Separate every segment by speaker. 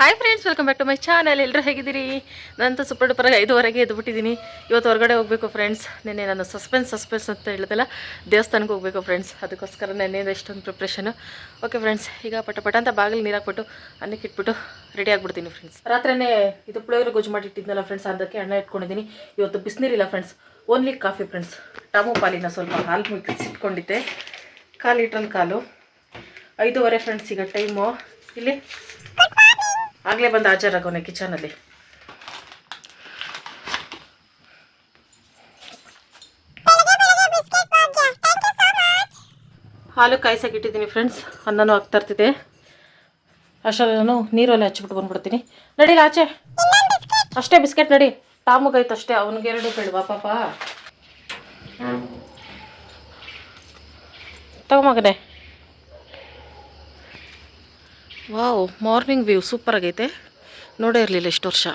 Speaker 1: Hi friends welcome back to my channel ಎಲ್ಲರೂ ಹೇಗಿದ್ದೀರಿ? ನಂತ ಸೂಪರ್ ಡೂಪರ್ ಐದುವರೆಗೆ ಎದ್ದುಬಿಟ್ಟಿದ್ದೀನಿ ಇವತ್ತು ಹೊರಗಡೆ ಹೋಗಬೇಕು ಫ್ರೆಂಡ್ಸ್ ನಿನ್ನೆ ನಾನು ಸಸ್ಪೆನ್ಸ್ ಸಸ್ಪೆನ್ಸ್ ಅಂತ ಹೇಳಿದೆಲ್ಲ ದೇವಸ್ಥಾನಕ್ಕೆ ಹೋಗಬೇಕು ಫ್ರೆಂಡ್ಸ್ ಅದಕ್ಕೋಸ್ಕರ ನೆನ್ನೆ ಎಷ್ಟೊಂದು ಪ್ರಿಪ್ರೇಷನು ಓಕೆ ಫ್ರೆಂಡ್ಸ್ ಈಗ ಪಟ ಪಟ ಅಂತ ಬಾಗಿಲು ನೀರು ಹಾಕ್ಬಿಟ್ಟು ಅನ್ನಕ್ಕೆ ಇಟ್ಬಿಟ್ಟು ರೆಡಿ ಆಗಿಬಿಡ್ತೀನಿ ಫ್ರೆಂಡ್ಸ್ ರಾತ್ರಿನೇ ಇದು ಪುಳಿಯೋಗರೆ ಗೊಜ್ಜು ಮಾಡಿ ಇಟ್ಟಿದ್ನಲ್ಲ ಫ್ರೆಂಡ್ಸ್ ಅದಕ್ಕೆ ಅನ್ನ ಇಟ್ಕೊಂಡಿದ್ದೀನಿ. ಇವತ್ತು ಬಿಸಿನೀರಿಲ್ಲ ಫ್ರೆಂಡ್ಸ್ ಓನ್ಲಿ ಕಾಫಿ ಫ್ರೆಂಡ್ಸ್ ಟಾಮು ಪಾಲಿನ ಸ್ವಲ್ಪ ಹಾಲು ಮಿಕ್ಸ್ ಇಟ್ಕೊಂಡಿದ್ದೆ. ಕಾಲು ಲೀಟ್ರಲ್ಲಿ ಕಾಲು. ಐದೂವರೆ ಫ್ರೆಂಡ್ಸ್ ಈಗ ಟೈಮು ಇಲ್ಲಿ ಆಗಲೇ ಬಂದು ಹಾಜರಾಗೋನೆ ಕಿಚನಲ್ಲಿ ಹಾಲು ಕಾಯಿಸಾಕಿಟ್ಟಿದ್ದೀನಿ ಫ್ರೆಂಡ್ಸ್ ಅನ್ನನೂ ಆಗ್ತಾ ಇರ್ತಿದೆ. ಅಷ್ಟರಲ್ಲಿ ನಾನು ನೀರಲ್ಲಿ ಹಚ್ಬಿಟ್ಟು ಬಂದ್ಬಿಡ್ತೀನಿ. ನಡೀಲಿ ಆಚೆ. ಅಷ್ಟೇ ಬಿಸ್ಕೆಟ್ ನಡಿ. ಟಾಮುಗಾಯ್ತು ಅಷ್ಟೇ. ಅವನಿಗೆ ಎರಡು ಬೇಡವಾ ಪಾಪ. ತಗೊಂಬಗನೆ ವಾವ್ ಮಾರ್ನಿಂಗ್ ವ್ಯೂ ಸೂಪರ್ ಆಗೈತೆ. ನೋಡೇ ಇರಲಿಲ್ಲ ಇಷ್ಟು ವರ್ಷ.